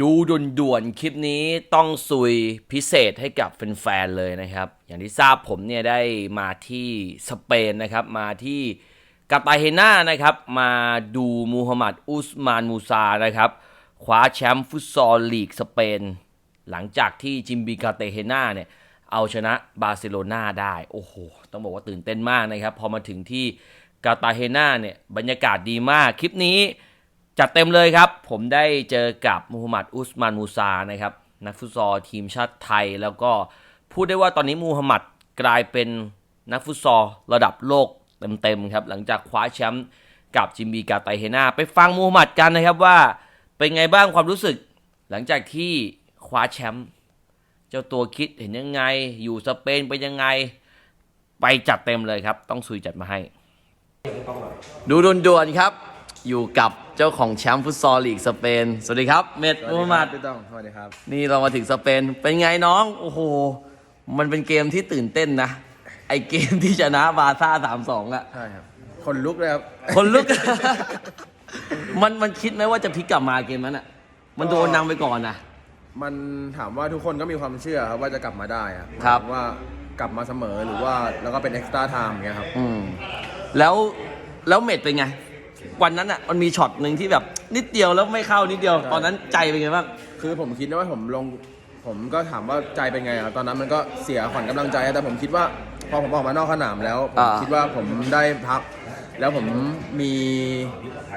ดูด่วนๆ คลิปนี้ต้องซุยพิเศษให้กับแฟนๆ เลยนะครับ อย่างที่ทราบผมเนี่ยได้มาที่สเปนนะครับ มาที่กาตาเฮนานะครับ มาดูมูฮัมหมัดอุสมานมูซานะครับ คว้าแชมป์ฟุตซอลลีกสเปน หลังจากที่จิมบีกาเตเฮนาเนี่ย เอาชนะบาร์เซโลนาได้ โอ้โห ต้องบอกว่าตื่นเต้นมากนะครับ พอมาถึงที่กาตาเฮนาเนี่ย บรรยากาศดีมาก คลิปนี้ จัดเต็มเลยครับ ผมได้เจอกับมูฮัมหมัดอุสมานมูซานะครับนักฟุตซอลทีมชาติไทย แล้วก็พูดได้ว่าตอนนี้มูฮัมหมัดกลายเป็นนักฟุตซอลระดับโลกเต็มๆครับ หลังจากคว้าแชมป์กับจิมบีกาไตเฮนาไปฟังมูฮัมหมัดกันนะครับว่าเป็นไงบ้างความรู้สึก หลังจากที่คว้าแชมป์เจ้าตัวคิดเห็นยังไง อยู่สเปนเป็นยังไงไปจัดเต็มเลยครับ ต้องซุยจัดมาให้ ดูด่วนๆครับ อยู่กับเจ้าของแชมป์ฟุตซอลลีกสเปน สวัสดีครับเมดสวัสมูดีฮัมหมัดครับพี่ต้องสวัสดีครับ นี่เรามาถึงสเปน เป็นไงน้อง โอ้โห มันเป็นเกมที่ตื่นเต้นนะ ไอเกมที่ชนะบาร์ซ่าสามสองอะใช่ครับ คนลุกเลยครับ คนลุก มันมันคิดไหมว่าจะพลิกกลับมาเกมนั้นอะมันโดนนำไปก่อนนะ มันถามว่าทุกคนก็มีความเชื่อครับว่าจะกลับมาได้อะครับ ว่ากลับมาเสมอหรือว่าแล้วก็เป็นเอ็กซ์ตร้าไทม์เงี้ยครับ อืม แล้วแล้วเมดเป็นไง วันนั้นอะมันมีช็อตหนึ่งที่แบบนิดเดียวแล้วไม่เข้านิดเดียวใช่ตอนนั้นใจเป็นไงบ้าง คือผมคิดนะว่าผมลง ผมก็ถามว่าใจเป็นไงครับตอนนั้นมันก็เสียขวัญกำลังใจแต่ผมคิดว่าพอผมออกมานอกสนามแล้วผมอ่า คิดว่าผมได้พัก แล้วผมมี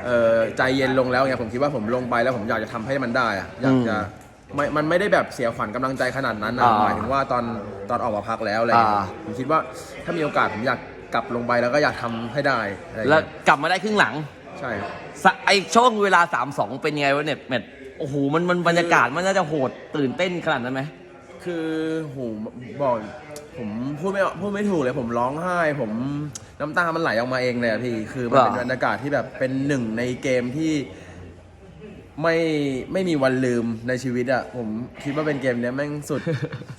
เอ่อใจเย็นลงแล้วไงผมคิดว่าผมลงไปแล้วผมอยากจะทำให้มันได้อะอยากจะไม่มันไม่ได้แบบเสียขวัญกำลังใจขนาดนั้นนะอ่าหมายถึงว่าตอนตอนออกมาพักแล้วอะไรอย่างเงี้ยอ่า ผมคิดว่าถ้ามีโอกาสผมอยากกลับลงไปแล้วก็อยากทำให้ได้อะไรอย่างแล้วเงี้ย กลับมาได้ครึ่งหลัง ใช่ครับ สะไอช่วงเวลาสามสองเป็นไงวะเนี่ยเมดโอ้โหมันมันบรรยากาศมันน่าจะโหดตื่นเต้นขนาดนั้นไหม คือโหบอกผมพูดไม่พูดไม่ถูกเลยผมร้องไห้ ผมน้ำตามันไหลออกมาเองเลยอะพี่คือมันเป็นบรรยากาศที่แบบเป็นหนึ่งในเกมที่ไม่ไม่มีวันลืมในชีวิตอะผมคิดว่าเป็นเกมเนี้ยแม่งสุด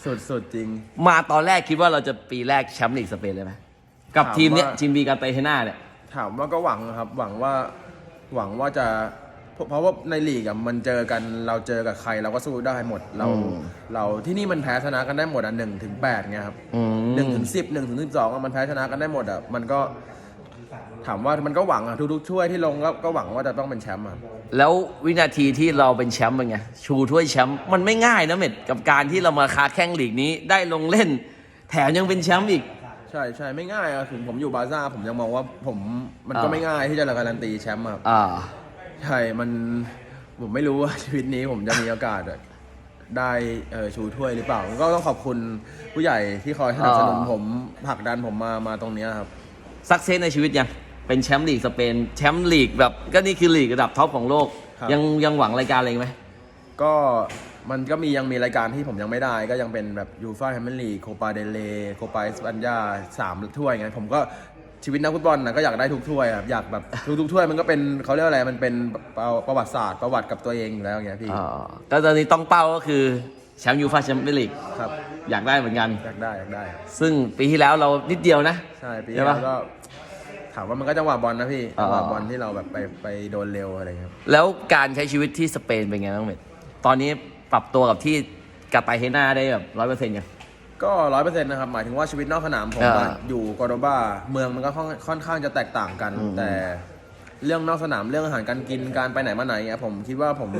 สุดสุดจริง มาตอนแรกคิดว่าเราจะปีแรกแชมป์ลีกสเปนเลยไหมกับถามทีมเนี้ยว่าจิมบีกาเตเฮนาเนี่ย ถามว่าก็หวังครับ หวังว่าหวังว่าจะเพราะเพราะว่าในลีกอะมันเจอกันเราเจอกับใครเราก็สู้ได้หมดเราอืม เราที่นี่มันแพ้ชนะกันได้หมดอะหนึ่งถึงแปดไงครับอืม หนึ่งถึงสิบหนึ่งถึงสิบสองมันแพ้ชนะกันได้หมดอะมันก็ถามว่ามันก็หวังอะทุกๆช่วยที่ลงก็ก็หวังว่าจะต้องเป็นแชมป์อะแล้ววินาทีที่เราเป็นแชมป์เป็นไงชูถ้วยแชมป์มันไม่ง่ายนะเม็ดกับการที่เรามาค้าแข่งลีกนี้ได้ลงเล่น แถมยังเป็นแชมป์อีก ใช่ใช่ไม่ง่ายอะถึงผมอยู่บาร์ซ่าผมยังมองว่าผมมันก็อ่า ไม่ง่ายที่จะการันตีแชมป์อะอ่า ใช่มันผมไม่รู้ว่า ชีวิตนี้ผมจะมีโอกาสได้เออชูถ้วยหรือเปล่า ก็ต้องขอบคุณผู้ใหญ่ที่คอยสนับสนุนอ่า ผมผลักดันผมมามาตรงเนี้ยครับ สักเซสในชีวิตยัง เป็นแชมป์ลีกสเปน แชมป์ลีกแบบ ก็นี่คือลีกระดับท็อปของโลก ครับ ยังยังหวังรายการอะไรอีกไหม ก็ มันก็มียังมีรายการที่ผมยังไม่ได้ ก็ยังเป็นแบบยูฟ่าแชมเปี้ยนลีกโคปาเดเลโคปาสปันยาสามถ้วยไงผมก็ชีวิตนักฟุตบอลนะก็อยากได้ทุกถ้วยอะอยากแบบทุกๆถ้วยมันก็เป็นเขาเรียกว่าอะไรมันเป็นประประวัติศาสตร์ประวัติกับตัวเองอยู่แล้วไงพี่อ่าก็ตอนนี้ต้องเป้าก็คือแชมป์ยูฟ่าแชมเปี้ยนลีกครับอยากได้เหมือนกันอยากได้อยากได้ครับซึ่งปีที่แล้วเรานิดเดียวนะใช่ปีใช่แล้ปะวก็ถามว่ามันก็จังหวะบอลนะพี่อ่าจังหวะบอลที่เราแบบไปไปโดนเร็วอะไรเงี้ยครับแล้วการใช้ชีวิตที่สเปนเป็นไงบ้างเม็ดตอนนี้ ปรับตัวกับที่กาตาเฮนาได้แบบร้อยเปอร์เซ็นต์ยัง ก็ร้อยเปอร์เซ็นต์นะครับ หมายถึงว่าชีวิตนอกสนามผมอ่าอะอยู่กอร์โดบาเมืองมันก็ค่อนค่อนข้างจะแตกต่างกัน อืม แต่เรื่องนอกสนามเรื่องอาหารการกินการไปไหนมาไหนเนี่ยผมคิดว่าผม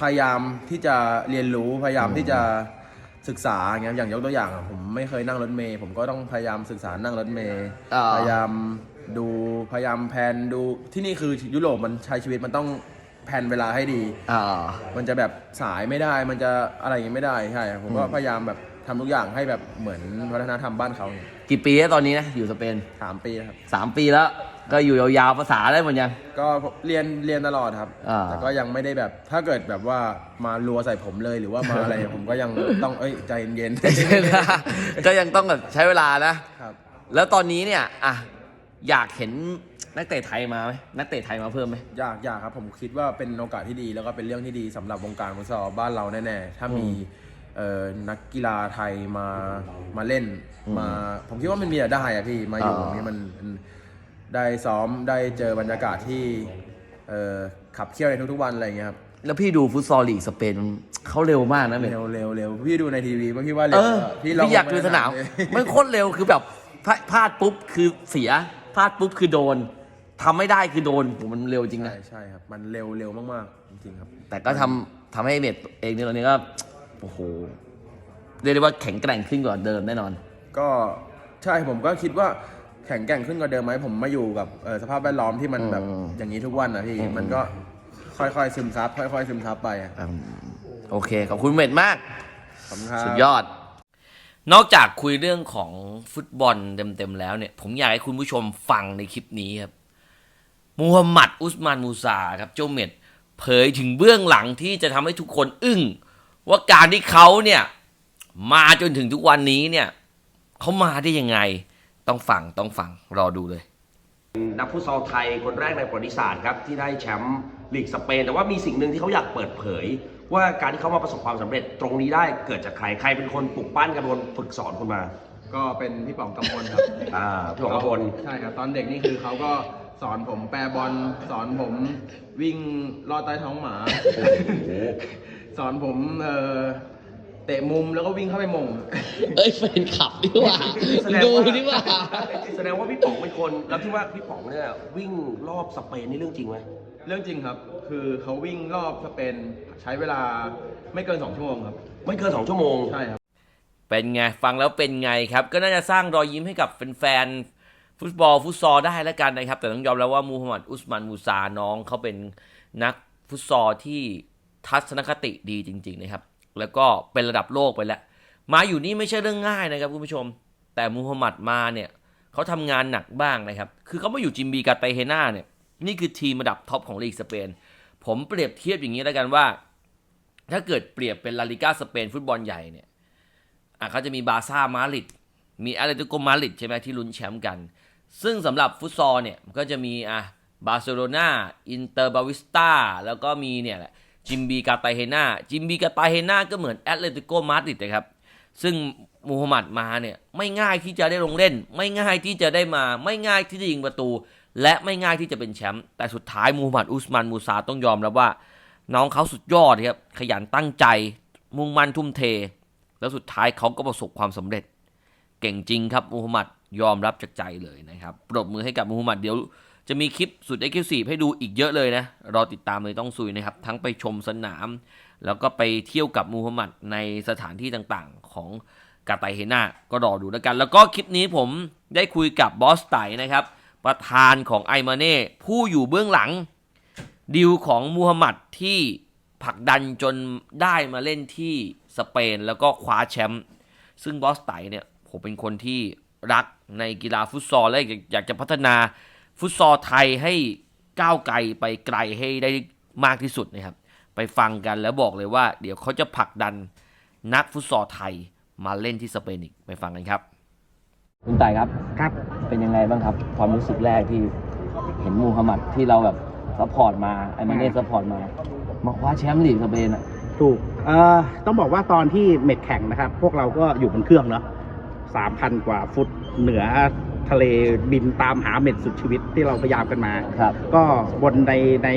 พยายามที่จะเรียนรู้พยายามที่จะศึกษาอย่างเงี้ยอย่างยกตัวอย่างอะผมไม่เคยนั่งรถเมย์ผมก็ต้องพยายามศึกษานั่งรถเมย์อ่า พยายามดูพยายามแพลนดูที่นี่คือยุโรปมันใช้ชีวิตมันต้อง แพลนเวลาให้ดี อ่า มันจะแบบสายไม่ได้มันจะอะไรอย่างงี้ไม่ได้ใช่ผมก็อืมพยายามแบบทำทุกอย่างให้แบบเหมือนวัฒนธรรมบ้านเขากี่ปีแล้วตอนนี้นะอยู่สเปนสามปีนะครับ สามปีแล้ว ก็อยู่ยาวๆภาษาได้หมดยัง ก็เรียนเรียนตลอดครับ อ่า แต่ก็ยังไม่ได้แบบถ้าเกิดแบบว่ามารัวใส่ผมเลยหรือว่ามาอะไร ผมก็ยังต้องเอ้ยใจเย็นๆก็ยังต้องแบบใช้เวลานะครับ แล้วตอนนี้เนี่ยอะอยากเห็น นักเตะไทยมาไหมนักเตะไทยมาเพิ่มไหมอยากอยากครับผมคิดว่าเป็นโอกาสที่ดี แล้วก็เป็นเรื่องที่ดีสำหรับวงการฟุตซอลบ้านเราแน่ๆ ถ้ามีอืมเอ่อนักกีฬาไทยมามาเล่นอืมมา ผมคิดว่ามันมีแต่ได้อะพี่มาอยู่อ่า ตรงนี้มันมันได้ซ้อมได้เจอบรรยากาศที่เอ่อขับเคี่ยวในทุกๆวันอะไรอย่างเงี้ยครับแล้วพี่ดูฟุตซอลลีกสเปนมันเขาเร็วมากนะเมทเร็วเร็วเร็วพี่ดูในทีวีว่าพี่ว่าเร็เอวออะพี่ลงอยากดูสนาม เลย มันโคตรเร็วคือแบบพลาพลาดปุ๊บคือเสียพลาดปุ๊บคือโดน ทำไม่ได้คือโดนโหมันเร็วจริงใช่นะ ใช่ครับ มันเร็วเร็วมากๆจริงๆครับ แต่ก็ทำทำให้เมทเองในตอนนี้ก็โอ้โหเรียกได้ว่าแข็งแกร่งขึ้นกว่าเดิมแน่นอน ก็ใช่ผมก็คิดว่าแข็งแกร่งขึ้นกว่าเดิมไหมผมมาอยู่กับเอ่อสภาพแวดล้อมที่มันแบบอืมอย่างนี้ทุกวันนะพี่อืมมันก็ค่อยๆซึมซับค่อยๆซึมซับไปอะอืมโอเค ขอบคุณเมทมาก ขอบคุณครับ สุดยอด นอกจากคุยเรื่องของฟุตบอลเต็มๆแล้วเนี่ย ผมอยากให้คุณผู้ชมฟังในคลิปนี้ครับ มูฮัมหมัดอุสมานมูซาครับเจ้าเม็ดเผยถึงเบื้องหลังที่จะทำให้ทุกคนอึ้ง ว่าการที่เขาเนี่ยมาจนถึงทุกวันนี้เนี่ยเขามาได้ยังไง ต้องฟังต้องฟังรอดูเลยนักฟุตซอลไทยคนแรกในประวัติศาสตร์ครับที่ได้แชมป์ลีกสเปนแต่ว่ามีสิ่งหนึ่งที่เขาอยากเปิดเผย ว่าการที่เขามาประสบความสำเร็จตรงนี้ได้เกิดจากใครใครเป็นคนปลุกปั้นกันคนฝึกสอนคุณมา ก็เป็นพี่ป๋องกำพลครับอ่าพี่ป๋องกำพลใช่ครับตอนเด็กนี่คือเขาก็ สอนผมแปรบอลสอนผมวิ่งลอดใต้ท้องหมา สอนผมเอ่อเตะมุมแล้วก็วิ่งเข้าไปมง เอ้ยแฟนขับดีกว่าแสดงว่า แสดงว่าพี่ป๋องเป็นคนแล้วที่ว่าพี่ป๋องเนี่ยวิ่งรอบสเปนนี่เรื่องจริงไหมเรื่องจริงครับ คือเขาวิ่งรอบสเปนใช้เวลาไม่เกิน2ชั่วโมงครับ ไม่เกินสองชั่วโมง ใช่ครับ เป็นไง ฟังแล้วเป็นไงครับ ก็น่าจะสร้างรอยยิ้มให้กับแฟนๆ ฟุตบอลฟุตซอลได้แล้วกันนะครับ แต่ต้องยอมแล้วว่ามูฮัมหมัดอุสมานมูซาน้องเขาเป็นนักฟุตซอลที่ทัศนคติดีจริง ๆนะครับ แล้วก็เป็นระดับโลกไปแล้ว มาอยู่นี่ไม่ใช่เรื่องง่ายนะครับคุณผู้ชม แต่มูฮัมหมัดมาเนี่ยเขาทำงานหนักบ้างนะครับ คือเขามาอยู่จิมบีกาไตเฮน่าเนี่ยนี่คือทีมระดับท็อปของลีกสเปน ผมเปรียบเทียบอย่างนี้แล้วกันว่า ถ้าเกิดเปรียบเป็นลาลิก้าสเปนฟุตบอลใหญ่เนี่ยเขาจะมีบาซ่ามาริดมีอาร์เตติโกมาริดใช่ไหมที่ลุ้นแชมป์กัน ซึ่งสำหรับฟุตซอลเนี่ยมันก็จะมีอะบาร์เซโลนาอินเตอร์บาวิสตาแล้วก็มีเนี่ยแหละจิมบีกาตาเฮนาจิมบีกาตาเฮนาก็เหมือนแอตเลติโกมาดริดนะครับ ซึ่งมูฮัมหมัดมาเนี่ยไม่ง่ายที่จะได้ลงเล่น ไม่ง่ายที่จะได้มา ไม่ง่ายที่จะยิงประตู และไม่ง่ายที่จะเป็นแชมป์แต่สุดท้ายมูฮัมหมัดอุสมานมูซาต้องยอมรับว่า น้องเขาสุดยอดครับขยันตั้งใจ มุ่งมั่นทุ่มเท แล้วสุดท้ายเขาก็ประสบความสำเร็จ เก่งจริงครับมูฮัมหมัด ยอมรับจากใจเลยนะครับปรบมือให้กับมูฮัมหมัดเดี๋ยว จะมีคลิปสุดเอ็กซ์คลูซีฟให้ดูอีกเยอะเลยนะรอติดตามเลยต้องซุยนะครับ ทั้งไปชมสนาม แล้วก็ไปเที่ยวกับมูฮัมหมัดในสถานที่ต่างๆ ของกาไตเฮนาก็รอดูแล้วกัน แล้วก็คลิปนี้ผมได้คุยกับบอสไตนะครับประธานของไอมาเน่ผู้อยู่เบื้องหลังดีลของมูฮัมหมัดที่ผลักดันจนได้มาเล่นที่สเปนแล้วก็คว้าแชมป์ซึ่งบอสไตเนี่ยผมเป็นคนที่ รักในกีฬาฟุตซอลและอยากอยากจะพัฒนาฟุตซอลไทยให้ก้าวไกลไปไกลให้ได้มากที่สุดนะครับ ไปฟังกันแล้วบอกเลยว่า เดี๋ยวเขาจะผลักดันนักฟุตซอลไทยมาเล่นที่สเปนอีกไปฟังกันครับ คุณไต่ครับครับ เป็นยังไงบ้างครับ ความรู้สึกแรกที่เห็นมูฮัมหมัดที่เราแบบซัพพอร์ตมาไอมาเน่ซัพพอร์ตมา มาคว้าแชมป์ลีกสเปนอะถูกเอ่อต้องบอกว่าตอนที่เม็ดแข่งนะครับ พวกเราก็อยู่บนเครื่องเนาะ สามพันกว่าฟุตเหนือทะเลบินตามหาเม็ดสุดชีวิตที่เราพยายามกันมา ครับ ก็บนในใน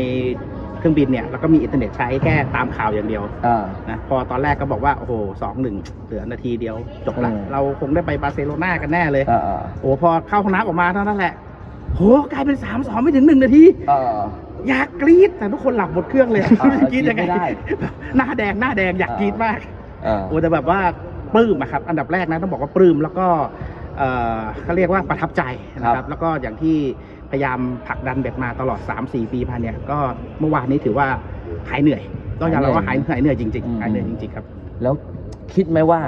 เครื่องบินเนี่ยเราก็มีอินเทอร์เน็ตใช้แค่ตามข่าวอย่างเดียวอ่า นะพอตอนแรกก็บอกว่า โอ้โหสองหนึ่งเหลือนาทีเดียวจบละอืม เราคงได้ไปบาร์เซโลนากันแน่เลยอ่าอ่าโอ้พอเข้าห้องน้ำออกมาเท่านั้นแหละโหกลายเป็นสามสองไม่ถึงหนึ่งนาที อ่า อยากกรี๊ดแต่ทุกคนหลับบนเครื่องเลยอ่าไม่รู้จะกรี๊ดยังไงกรี๊ดไม่ได้หน้าแดงหน้าแดงอยากกรี๊ดมากอ่า โอ้แต่แบบว่า ปลื้มอะครับ อันดับแรกนะต้องบอกว่าปลื้มแล้วก็เอ่อเขาเรียกว่าประทับใจนะคครัรับบแล้วก็อย่างที่พยายามผลักดันเบ็ดมาตลอด 3-4 ปีพันเนี่ยก็เมื่อวานนี้ถือว่าหายเหนื่อยต้องยอมรับว่าหายหายเหนื่อยจริงๆหายเหนื่อยจริงๆครับ แล้วคิดไหมว่า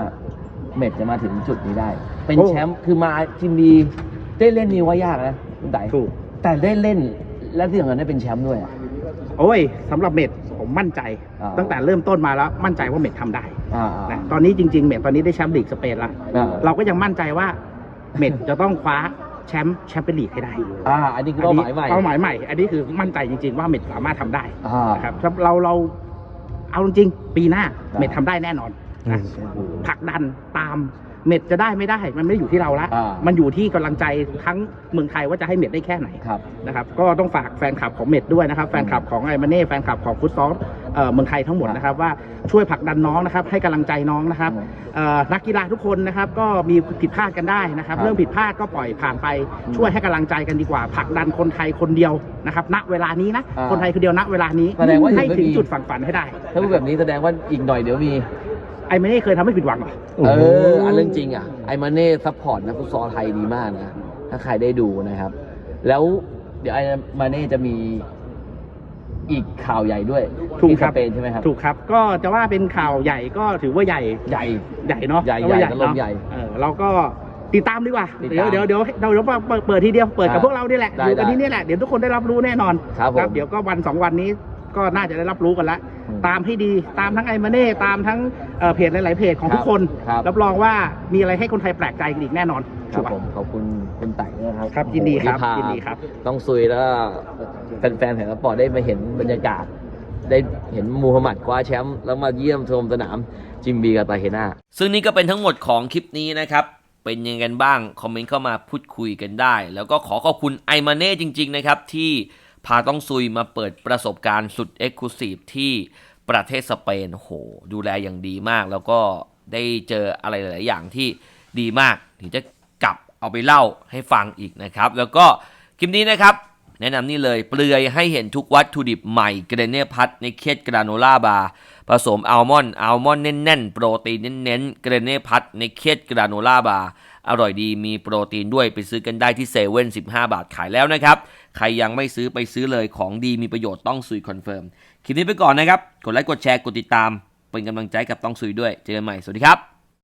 เมดจะมาถึงจุดนี้ได้ เป็นโอ้แชมป์คือมาจิมบีได้เล่นนี่ว่ายากนะคุณไต่ถูกแต่ได้เล่นและที่สำคัญได้เป็นแชมป์ด้วยอะโอ้ยสำหรับเม็ด ผมมั่นใจ อ่า ตั้งแต่เริ่มต้นมาแล้วมั่นใจว่าเม็ดทำได้อ่านะตอนนี้จริงๆ เม็ดตอนนี้ได้แชมป์ลีกสเปนละอ่าเราก็ยังมั่นใจว่าเม็ดจะต้องคว้าแชมป์แชมเปี้ยนลีกให้ได้อ่าอันนี้คือเป้าหมายใหม่เป้าหมายใหม่ อันนี้คือมั่นใจจริงๆว่าเม็ดสามารถทำได้อ่านะครับครับเราเราเอาจริงๆปีหน้าครับเม็ดทำได้แน่นอนอืนะมผลักดันตาม เม็ดจะได้ไม่ได้มันไม่ได้อยู่ที่เราละอ่ามันอยู่ที่กำลังใจทั้งเมืองไทยว่าจะให้เม็ดได้แค่ไหนครับ นะครับ ก็ต้องฝากแฟนคลับของเม็ดด้วยนะครับ แฟนคลับของไอมาเน่แฟนคลับของฟุตซอลเอ่อเมืองไทยทั้งหมดนะครับว่าช่วยผลักดันน้องนะครับ ให้กำลังใจน้องนะครับ เอ่อนักกีฬาทุกคนนะครับก็มีผิดพลาดกันได้นะครับ ครับเรื่องผิดพลาดก็ปล่อยผ่านไปช่วยให้กำลังใจกันดีกว่าผลักดันคนไทยคนเดียวนะครับณเวลานี้นะอ่าคนไทยคนเดียวณเวลานี้แสดงว่าให้ถึงไม่ถึงมี จุดฝันฝันให้ได้ถ้าพูดแบบนี้แสดงว่าอีกหน่อยเดี๋ยวมี ไอ้ไม่ได้เคยทำให้ผิดหวังเหรอเอออันเรื่องจริงอะไอมาเน่ซัพพอร์ตนักฟุตซอลไทยดีมากนะ ถ้าใครได้ดูนะครับ แล้วเดี๋ยวไอมาเน่จะมีอีกข่าวใหญ่ด้วยถูกที่คสรับเปนใช่ไหมครับ ถูกครับ ก็จะว่าเป็นข่าวใหญ่ก็ถือว่าใหญ่ใหญ่ ใหญ่เนาะใหญ่ถือว่าใหญ่เนาะใหญ่เออเราก็ติดตามดีกว่าติดเดี๋ยวตามเดี๋ยวเดี๋ยวเราเดี๋ยวเปิดเปิดทีเดียวเปิดกับอ่าพวกเรานี่แหละได้อยู่กันได้ที่นี่แหละเดี๋ยวทุกคนได้รับรู้แน่นอนครับผมเดี๋ยวก็วันสองวันนี้ก็น่าจะได้รับรู้กันแล้วอืม ตามให้ดีตามทั้งไอมาเน่ตามทั้ง เอ่อเพจหลาย ๆ เพจของครับทุกคนครับ รับรองว่ามีอะไรให้คนไทยแปลกใจกันอีกแน่นอนครับชัวผมขอบคุณคุณไต่นะครับครับยินดีครับที่พายินดีครับ ต้องซุยแล้วก็แฟนๆแห่งสปอร์ตได้มาเห็นบรรยากาศ ได้เห็นมูฮัมหมัดคว้าแชมป์แล้วมาเยี่ยมชมสนามจิมบีกับตาเฮน่า ซึ่งนี่ก็เป็นทั้งหมดของคลิปนี้นะครับ เป็นยังไงกันบ้าง คอมเมนต์เข้ามาพูดคุยกันได้ แล้วก็ขอขอบคุณไอมาเน่จริง ๆ นะครับ ที่พาต้องซุยมาเปิดประสบการณ์สุดเอ็กซ์คลูซีฟที่ ประเทศสเปนโหดูแลอย่างดีมาก แล้วก็ได้เจออะไรหลาย ๆ อย่างที่ดีมาก ถึงจะกลับเอาไปเล่าให้ฟังอีกนะครับ แล้วก็คลิปนี้นะครับ แนะนำนี่เลยเปลือยให้เห็นทุกวัตถุดิบใหม่เกรเน่พัทในเคสกราโนล่าบาร์ผสมอัลมอนด์อัลมอนด์แน่น ๆ โปรตีนเน้นๆเกรเน่พัทในเคสกราโนล่าบาร์อร่อยดีมีโปรตีนด้วยไปซื้อกันได้ที่เซเว่น15 บาทขายแล้วนะครับ ใครยังไม่ซื้อไปซื้อเลยของดีมีประโยชน์ต้องซุยคอนเฟิร์ม คลิปนี้ไปก่อนนะครับ กดไลค์ กดแชร์ กดติดตาม เป็นกำลังใจกับต้องซุยด้วย เจอกันใหม่ สวัสดีครับ